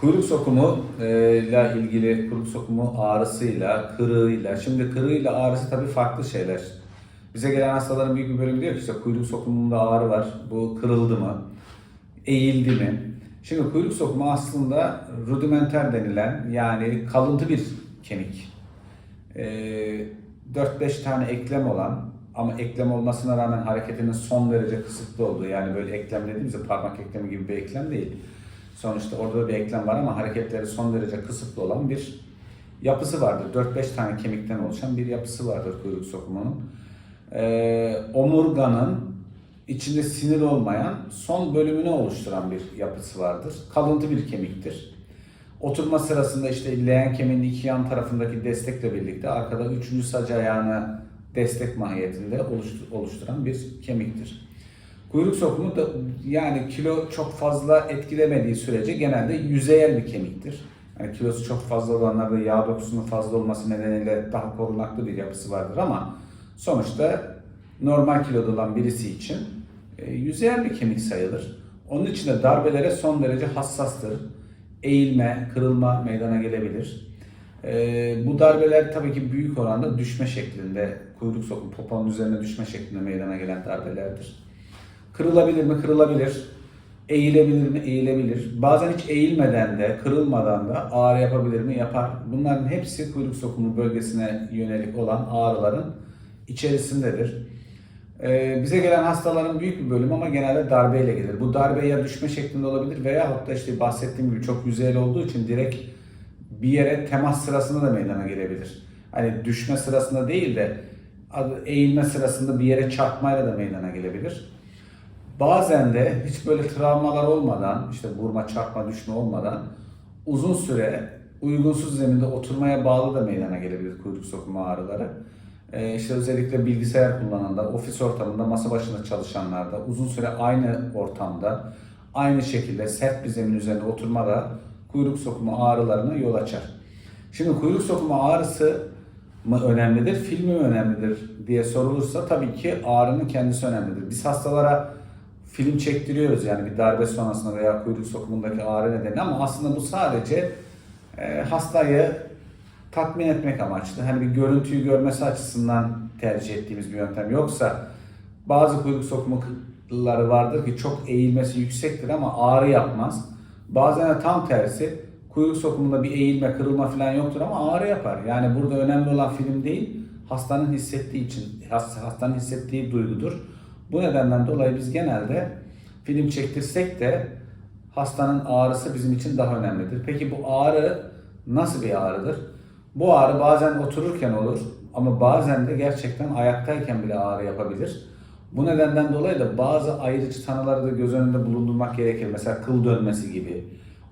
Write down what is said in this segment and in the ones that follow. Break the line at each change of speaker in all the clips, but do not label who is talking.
Kuyruk sokumu e, ile ilgili kuyruk sokumu ağrısıyla, kırığıyla, şimdi kırığıyla ağrısı tabii farklı şeyler. Bize gelen hastaların büyük bir bölümü diyor ki işte kuyruk sokumunda ağrı var, bu kırıldı mı, eğildi mi? Şimdi kuyruk sokumu aslında rudimenter denilen yani kalıntı bir kemik. E, 4-5 tane eklem olan ama eklem olmasına rağmen hareketinin son derece kısıtlı olduğu yani böyle eklem dediğimizde parmak eklemi gibi bir eklem değil. Sonuçta orada da bir eklem var ama hareketleri son derece kısıtlı olan bir yapısı vardır. 4-5 tane kemikten oluşan bir yapısı vardır kuyruk sokumunun. Ee, omurganın içinde sinir olmayan son bölümünü oluşturan bir yapısı vardır. Kalıntı bir kemiktir. Oturma sırasında işte leğen kemiğinin iki yan tarafındaki destekle birlikte arkada üçüncü sac ayağına destek mahiyetinde oluştu- oluşturan bir kemiktir. Kuyruk sokumu da yani kilo çok fazla etkilemediği sürece genelde yüzeyel bir kemiktir. Yani kilosu çok fazla olanlarda yağ dokusunun fazla olması nedeniyle daha korunaklı bir yapısı vardır ama sonuçta normal kiloda olan birisi için e, yüzeyel bir kemik sayılır. Onun için de darbelere son derece hassastır. Eğilme, kırılma meydana gelebilir. E, bu darbeler tabii ki büyük oranda düşme şeklinde, kuyruk sokumu poponun üzerine düşme şeklinde meydana gelen darbelerdir. Kırılabilir mi? Kırılabilir. Eğilebilir mi? Eğilebilir. Bazen hiç eğilmeden de, kırılmadan da ağrı yapabilir mi? Yapar. Bunların hepsi kuyruk sokumu bölgesine yönelik olan ağrıların içerisindedir. Ee, bize gelen hastaların büyük bir bölümü ama genelde darbeyle gelir. Bu darbe ya düşme şeklinde olabilir veya da işte bahsettiğim gibi çok yüzeyel olduğu için direkt bir yere temas sırasında da meydana gelebilir. Hani düşme sırasında değil de eğilme sırasında bir yere çarpmayla da meydana gelebilir. Bazen de hiç böyle travmalar olmadan, işte vurma, çarpma, düşme olmadan uzun süre uygunsuz zeminde oturmaya bağlı da meydana gelebilir kuyruk sokuma ağrıları. Ee, işte özellikle bilgisayar kullananlar, ofis ortamında, masa başında çalışanlarda, uzun süre aynı ortamda, aynı şekilde sert bir zemin üzerinde oturma da kuyruk sokumu ağrılarına yol açar. Şimdi kuyruk sokumu ağrısı mı önemlidir, filmi mi önemlidir diye sorulursa tabii ki ağrının kendisi önemlidir. Biz hastalara film çektiriyoruz yani bir darbe sonrasında veya kuyruk sokumundaki ağrı nedeni ama aslında bu sadece e, hastayı tatmin etmek amaçlı. Hani bir görüntüyü görmesi açısından tercih ettiğimiz bir yöntem. Yoksa bazı kuyruk sokumları vardır ki çok eğilmesi yüksektir ama ağrı yapmaz. Bazen de tam tersi kuyruk sokumunda bir eğilme, kırılma falan yoktur ama ağrı yapar. Yani burada önemli olan film değil, hastanın hissettiği için, hast- hastanın hissettiği duygudur. Bu nedenden dolayı biz genelde film çektirsek de hastanın ağrısı bizim için daha önemlidir. Peki bu ağrı nasıl bir ağrıdır? Bu ağrı bazen otururken olur ama bazen de gerçekten ayaktayken bile ağrı yapabilir. Bu nedenden dolayı da bazı ayrıcı tanıları da göz önünde bulundurmak gerekir. Mesela kıl dönmesi gibi,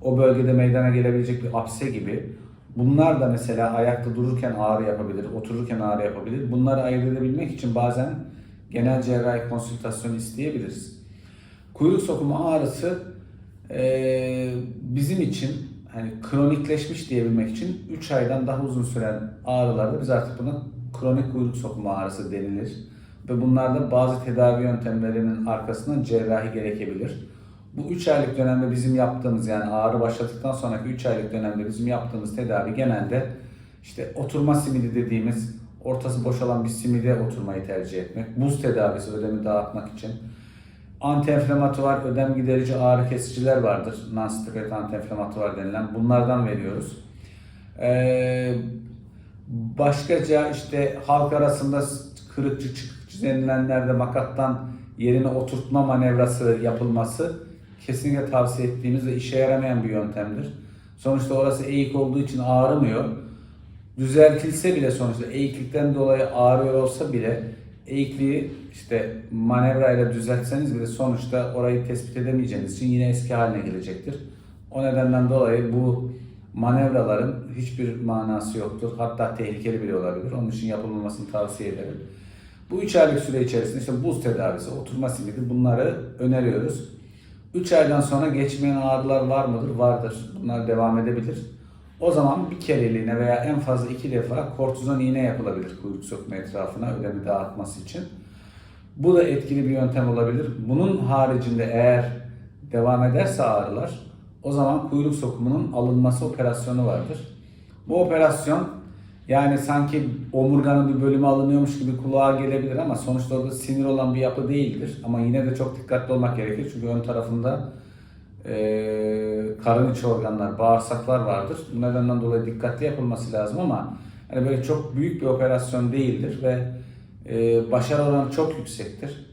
o bölgede meydana gelebilecek bir apse gibi. Bunlar da mesela ayakta dururken ağrı yapabilir, otururken ağrı yapabilir. Bunları ayırt edebilmek için bazen genel cerrahi konsültasyon isteyebiliriz. Kuyruk sokumu ağrısı eee, bizim için hani kronikleşmiş diyebilmek için 3 aydan daha uzun süren ağrılarda biz artık buna kronik kuyruk sokumu ağrısı denilir. Ve bunlarda bazı tedavi yöntemlerinin arkasından cerrahi gerekebilir. Bu 3 aylık dönemde bizim yaptığımız yani ağrı başladıktan sonraki 3 aylık dönemde bizim yaptığımız tedavi genelde işte oturma simidi dediğimiz ortası boşalan bir simide oturmayı tercih etmek, buz tedavisi ödemi dağıtmak için, antienflamatuar ödem giderici ağrı kesiciler vardır. Non-steroid antienflamatuar denilen bunlardan veriyoruz. Ee, başkaca işte halk arasında kırıkçı çıkıkçı denilenlerde makattan yerine oturtma manevrası yapılması kesinlikle tavsiye ettiğimiz ve işe yaramayan bir yöntemdir. Sonuçta orası eğik olduğu için ağrımıyor. Düzeltilse bile sonuçta eğiklikten dolayı ağrıyor olsa bile eğikliği işte manevrayla düzeltseniz bile sonuçta orayı tespit edemeyeceğiniz için yine eski haline gelecektir. O nedenden dolayı bu manevraların hiçbir manası yoktur. Hatta tehlikeli bile olabilir. Onun için yapılmamasını tavsiye ederim. Bu 3 aylık süre içerisinde işte buz tedavisi, oturma simidi bunları öneriyoruz. 3 aydan sonra geçmeyen ağrılar var mıdır? Vardır. Bunlar devam edebilir. O zaman bir kereliğine veya en fazla iki defa kortizon iğne yapılabilir kuyruk sökme etrafına ödemi dağıtması için. Bu da etkili bir yöntem olabilir. Bunun haricinde eğer devam ederse ağrılar o zaman kuyruk sokumunun alınması operasyonu vardır. Bu operasyon yani sanki omurganın bir bölümü alınıyormuş gibi kulağa gelebilir ama sonuçta orada sinir olan bir yapı değildir. Ama yine de çok dikkatli olmak gerekir çünkü ön tarafında eee karın içi organlar, bağırsaklar vardır. Bu nedenden dolayı dikkatli yapılması lazım ama hani böyle çok büyük bir operasyon değildir ve eee başarı oranı çok yüksektir.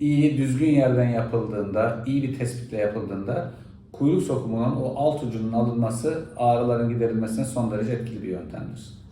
İyi, düzgün yerden yapıldığında, iyi bir tespitle yapıldığında kuyruk sokumunun o alt ucunun alınması ağrıların giderilmesine son derece etkili bir yöntemdir.